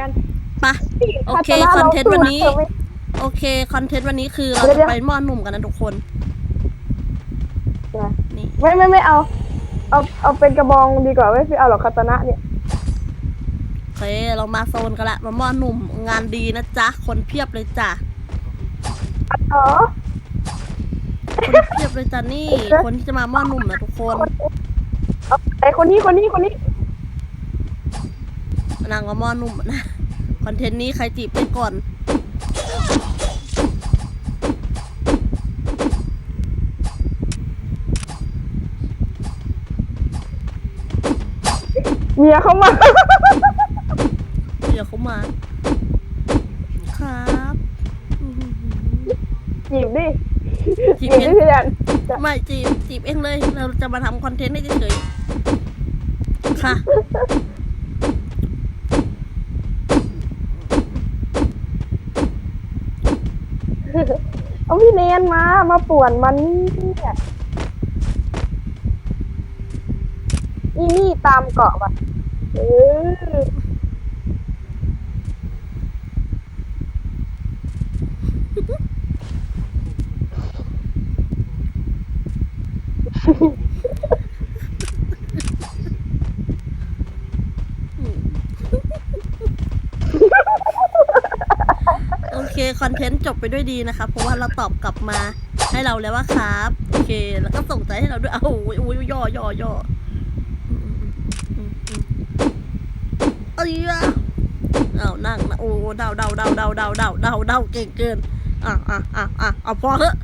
กันไปะโอเคถ้าชะคอนเทนต์วันนี้เราสู้ะโอเคคอนเทนต์วันนี้คือเราเดี๋ยวจะไปหมอหนุ่มกันนะทุกคนเดี๋ยวนี่ไม่ไม่ไม่เอา เอาเอาเป็นกระบองดีกว่าไม่เอาหรอกคาตานะเนี่ยโอเคเรามาโซนกันละมาหมอหนุ่มงานดีนะจ๊ะคนเพียบเลยจ้ะอ๋อคนเพียบเลยจ้ะนี่ คนที่จะมาหมอหนุ่มนะทุกคนเอาไอคนนี้คนนี้คนนี้ นางว่าหมอหนุ่มนะคอนเทนต์นี้ใครจีบไปก่อนเมียเขามาเดี๋ยวเขามา ครับอื้อหือจีบดิจีจีบบเองดิพี่แดนไม่จีบจีบเองเลย เราจะมาทำคอนเทนต์ให้เฉยๆค่ะ เอาพี่เนนมา มาป่วนมันเนี่ยนี่นี่ตามเกาะว่ะเออ เคคอนเทนต์จบไปด้วยดีนะคะเพราะว่าเราตอบกลับมาให้เราแล้วว่าครับโอเค แล้วก็ส่งใจให้เราด้วยเอ้าวโอ้ยโอ้ยย่อย่อย่อเอ้ยเอานั่งนะโอ้เดาเดาเดาเดาเดาเดาเดาเดาเก่งเกินอะอะอะอะเอาพอเถอะ